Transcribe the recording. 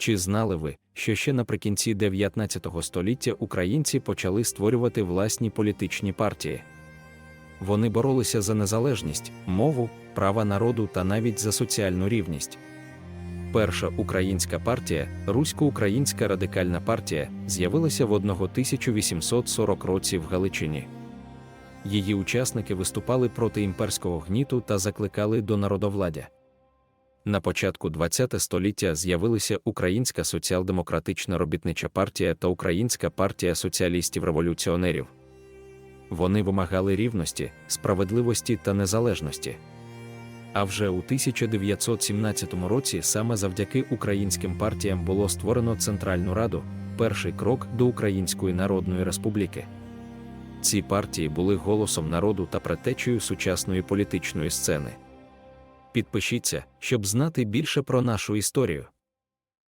Чи знали ви, що ще наприкінці 19 століття українці почали створювати власні політичні партії? Вони боролися за незалежність, мову, права народу та навіть за соціальну рівність. Перша українська партія, Русько-Українська радикальна партія, з'явилася в 1840 році в Галичині. Її учасники виступали проти імперського гніту та закликали до народовладдя. На початку ХХ століття з'явилися Українська соціал-демократична робітнича партія та Українська партія соціалістів-революціонерів. Вони вимагали рівності, справедливості та незалежності. А вже у 1917 році саме завдяки українським партіям було створено Центральну Раду, перший крок до Української Народної Республіки. Ці партії були голосом народу та предтечею сучасної політичної сцени. Підпишіться, щоб знати більше про нашу історію.